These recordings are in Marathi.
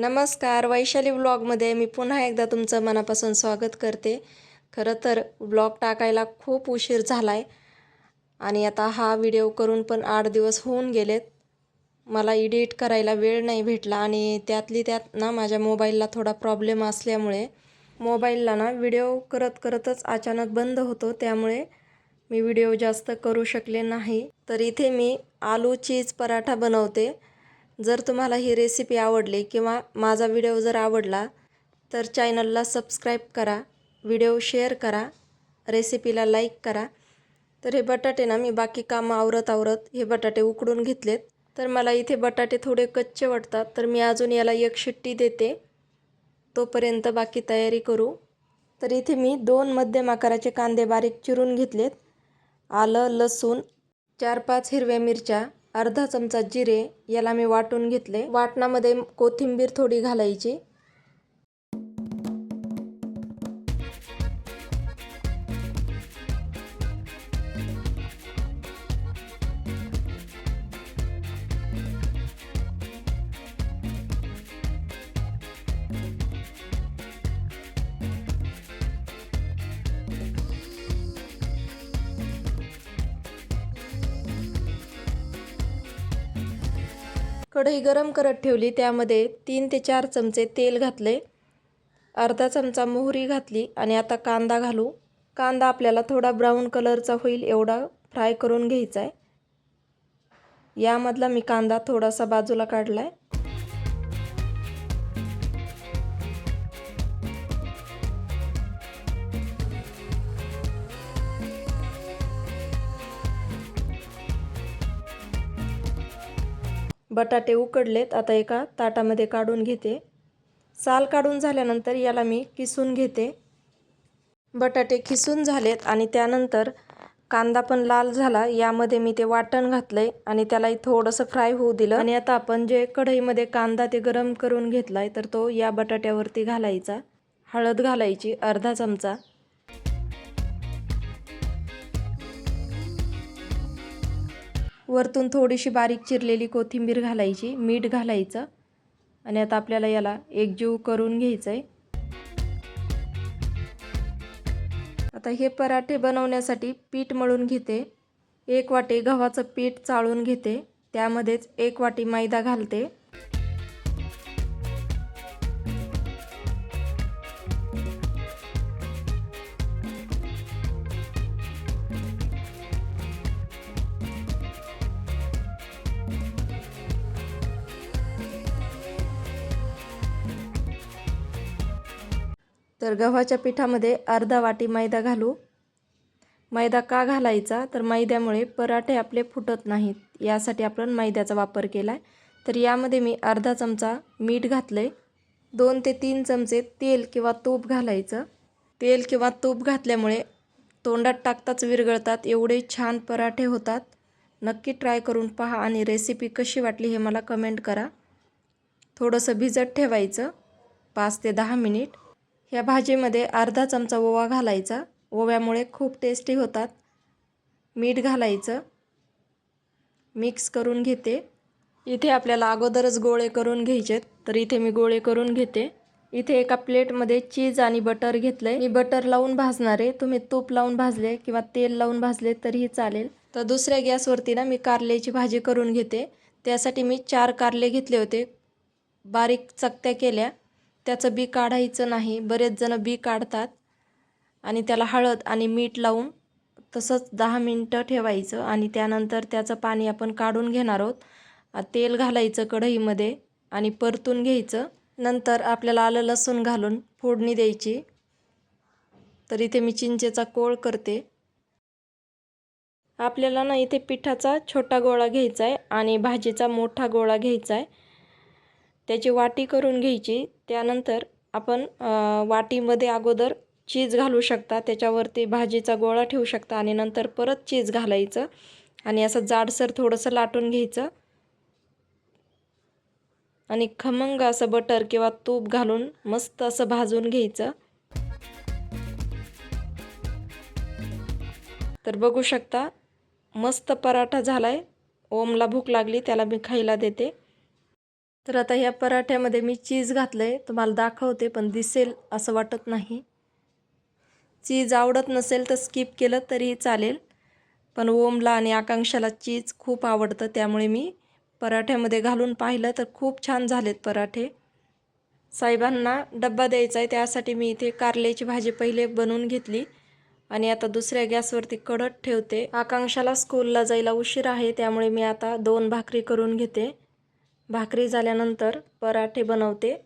नमस्कार वैशाली ब्लॉगमध्ये मी पुन्हा एकदा तुमचं मनापासून स्वागत करते. खरं तर ब्लॉग टाकायला खूप उशीर झाला आहे आणि आता हा व्हिडिओ करून पण आठ दिवस होऊन गेलेत. मला एडिट करायला वेळ नाही भेटला आणि त्यातली त्यात ना माझ्या मोबाईलला थोडा प्रॉब्लेम असल्यामुळे मोबाईलला ना व्हिडिओ करत करतच अचानक बंद होतो. त्यामुळे मी व्हिडिओ जास्त करू शकले नाही. तर इथे मी आलू चीज पराठा बनवते. जर तुम्हाला ही रेसिपी आवडली किंवा माझा व्हिडिओ जर आवडला तर चॅनलला सबस्क्राईब करा व्हिडिओ शेअर करा रेसिपीला लाईक करा. तर हे बटाटे ना मी बाकी कामं आवरत आवरत हे बटाटे उकडून घेतलेत. तर मला इथे बटाटे थोडे कच्चे वाटतात तर मी अजून याला एक शिट्टी देते. तोपर्यंत बाकी तयारी करू. तर इथे मी दोन मध्यम आकाराचे कांदे बारीक चिरून घेतलेत. आलं लसूण चार पाच हिरव्या मिरच्या अर्धा चमचा जिरे याला मी वाटून घेतले. वाटणामध्ये कोथिंबीर थोडी घालायची. कढई गरम करत ठेवली. त्यामध्ये तीन ते चार चमचे तेल घातले. अर्धा चमचा मोहरी घातली आणि आता कांदा घालू. कांदा आपल्याला थोडा ब्राऊन कलरचा होईल एवढा फ्राय करून घ्यायचा आहे. यामधला मी कांदा थोडासा बाजूला काढला आहे बटाटे उकडलेत. आता एका ताटामध्ये काढून घेते. साल काढून झाल्यानंतर याला मी किसून घेते. बटाटे किसून झालेत आणि त्यानंतर कांदा पण लाल झाला. यामध्ये मी ते वाटण घातलं आहे आणि त्यालाही थोडंसं फ्राय होऊ दिलं. आणि आता आपण जे कढईमध्ये कांदा ते गरम करून घेतला आहे तर तो या बटाट्यावरती घालायचा. हळद घालायची अर्धा चमचा. वरतून थोडीशी बारीक चिरलेली कोथिंबीर घालायची मीठ घालायचं आणि आता आपल्याला याला एकजीव करून घ्यायचं आहे आता हे पराठे बनवण्यासाठी पीठ मळून घेते. एक वाटी गव्हाचं पीठ चाळून घेते. त्यामध्येच एक वाटी मैदा घालते. तर गव्हाच्या पिठामध्ये अर्धा वाटी मैदा घालू. मैदा का घालायचा? तर मैद्यामुळे पराठे आपले फुटत नाहीत. यासाठी आपण मैद्याचा वापर केला आहे तर यामध्ये मी अर्धा चमचा मीठ घातलं आहे दोन ते तीन चमचे तेल किंवा तूप घालायचं. तेल किंवा तूप घातल्यामुळे तोंडात टाकताच विरघळतात. एवढे छान पराठे होतात. नक्की ट्राय करून पहा आणि रेसिपी कशी वाटली हे मला कमेंट करा. थोडंसं भिजत ठेवायचं. पाच ते दहा मिनिट. ह्या भाजीमध्ये अर्धा चमचा ओवा घालायचा. ओव्यामुळे खूप टेस्टी होतात. मीठ घालायचं. मिक्स करून घेते. इथे आपल्याला अगोदरच गोळे करून घ्यायचे तर इथे मी गोळे करून घेते. इथे एका प्लेटमध्ये चीज आणि बटर घेतलं आहे मी बटर लावून भाजणार. आहे तुम्ही तूप लावून भाजले किंवा तेल लावून भाजले तरीही चालेल. तर दुसऱ्या गॅसवरती ना मी कारल्याची भाजी करून घेते. त्यासाठी मी चार कारले घेतले होते. बारीक चकत्या केल्या. त्याचं बी काढायचं नाही. बरेच जणं बी काढतात आणि त्याला हळद आणि मीठ लावून तसंच दहा मिनटं ठेवायचं आणि त्यानंतर त्याचं पाणी आपण काढून घेणार आहोत. तेल घालायचं कढईमध्ये आणि परतून घ्यायचं. नंतर आपल्याला आलं लसूण घालून फोडणी द्यायची. तर इथे मी चिंचेचा कोळ करते. आपल्याला ना इथे पिठाचा छोटा गोळा घ्यायचा आहे आणि भाजीचा मोठा गोळा घ्यायचा आहे. त्याची वाटी करून घ्यायची. त्यानंतर आपण वाटीमध्ये अगोदर चीज घालू शकता. त्याच्यावरती भाजीचा गोळा ठेवू शकता आणि नंतर परत चीज घालायचं आणि असं जाडसर थोडंसं लाटून घ्यायचं. आणि खमंग असं बटर किंवा तूप घालून मस्त असं भाजून घ्यायचं. तर बघू शकता मस्त पराठा झाला आहे ओमला भूक लागली त्याला मी खायला देते. तर आता ह्या पराठ्यामध्ये मी चीज घातलं आहे तुम्हाला दाखवते पण दिसेल असं वाटत नाही. चीज आवडत नसेल तर स्किप केलं तरीही चालेल. पण ओमला आणि आकांक्षाला चीज खूप आवडतं त्यामुळे मी पराठ्यामध्ये घालून पाहिलं तर खूप छान झालेत पराठे. साहेबांना डब्बा द्यायचा आहे त्यासाठी मी इथे कारल्याची भाजी पहिले बनवून घेतली. आणि आता दुसऱ्या गॅसवरती कडत ठेवते. आकांक्षाला स्कूलला जायला उशीर आहे त्यामुळे मी आता दोन भाकरी करून घेते. भाकरी झाल्यानंतर पराठे बनवते.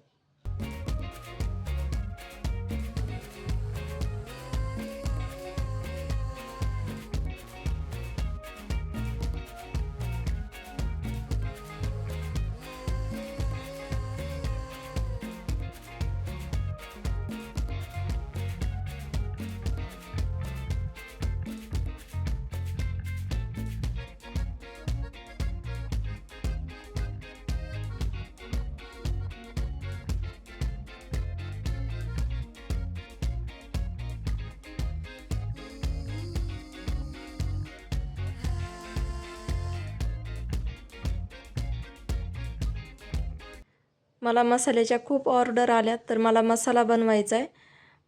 मला मसाल्याच्या खूप ऑर्डर आल्यात तर मला मसाला बनवायचा आहे.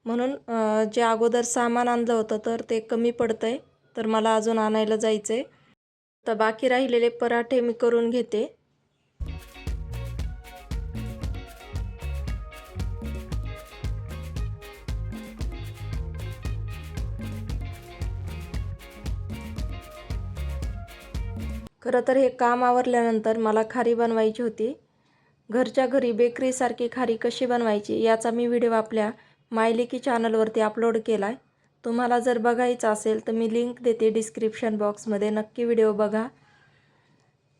म्हणून जे अगोदर सामान आणलं होतं तर ते कमी पडतं आहे तर मला अजून आणायला जायचं आहे तर बाकी राहिलेले पराठे मी करून घेते. खरं तर हे काम आवरल्यानंतर मला खारी बनवायची होती. घरच्या घरी बेकरीसारखी खारी कशी बनवायची याचा मी व्हिडिओ आपल्या मायलिकी चॅनलवरती अपलोड केला आहे तुम्हाला जर बघायचं असेल तर मी लिंक देते डिस्क्रिप्शन बॉक्समध्ये. नक्की व्हिडिओ बघा.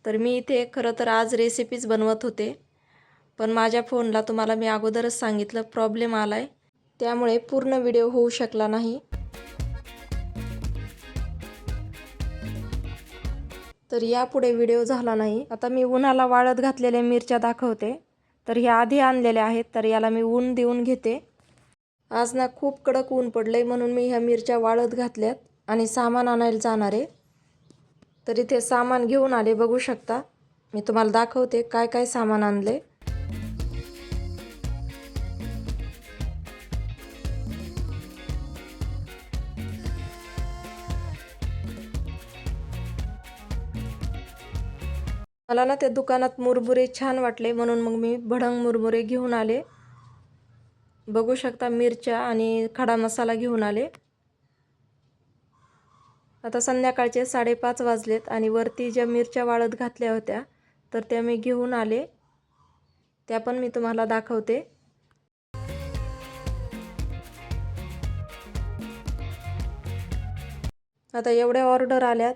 तर मी इथे खरं तर आज रेसिपीज बनवत होते. पण माझ्या फोनला तुम्हाला मी अगोदरच सांगितलं प्रॉब्लेम आला आहे त्यामुळे पूर्ण व्हिडिओ होऊ शकला नाही. तर यापुढे व्हिडिओ झाला नाही. आता मी उन्हाला वाळत घातलेल्या मिरच्या दाखवते. तर ह्या आधी आणलेल्या आहेत तर याला मी ऊन देऊन घेते. आज ना खूप कडक ऊन पडले म्हणून मी ह्या मिरच्या वाळत घातल्यात आणि सामान आणायला जाणार आहे. तर इथे सामान घेऊन आले बघू शकता. मी तुम्हाला दाखवते काय काय सामान आणले मला ना त्या दुकानात मुरमुरे छान वाटले म्हणून मग मी भडंग मुरमुरे घेऊन आले. बघू शकता मिरच्या आणि खडा मसाला घेऊन आले. आता संध्याकाळचे साडेपाच वाजलेत आणि वरती ज्या मिरच्या वाळत घातल्या होत्या तर त्या मी घेऊन आले. त्या पण मी तुम्हाला दाखवते. आता एवढ्या ऑर्डर आल्यात.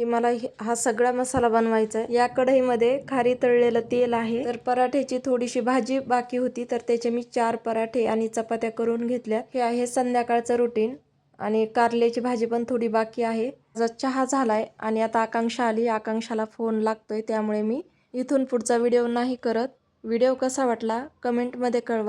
की मला हा सगळा मसाला बनवायचा आहे या कढईमध्ये खारी तळलेलं तेल आहे. तर पराठ्याची थोडीशी भाजी बाकी होती तर त्याचे मी चार पराठे आणि चपात्या करून घेतल्या. हे आहे संध्याकाळचं रुटीन आणि कारल्याची भाजी पण थोडी बाकी आहे. माझा चहा झालाय आणि आता आकांक्षा आली. आकांक्षाला फोन लागतोय त्यामुळे मी इथून पुढचा व्हिडिओ नाही करत. व्हिडिओ कसा वाटला? कमेंटमध्ये कळवा.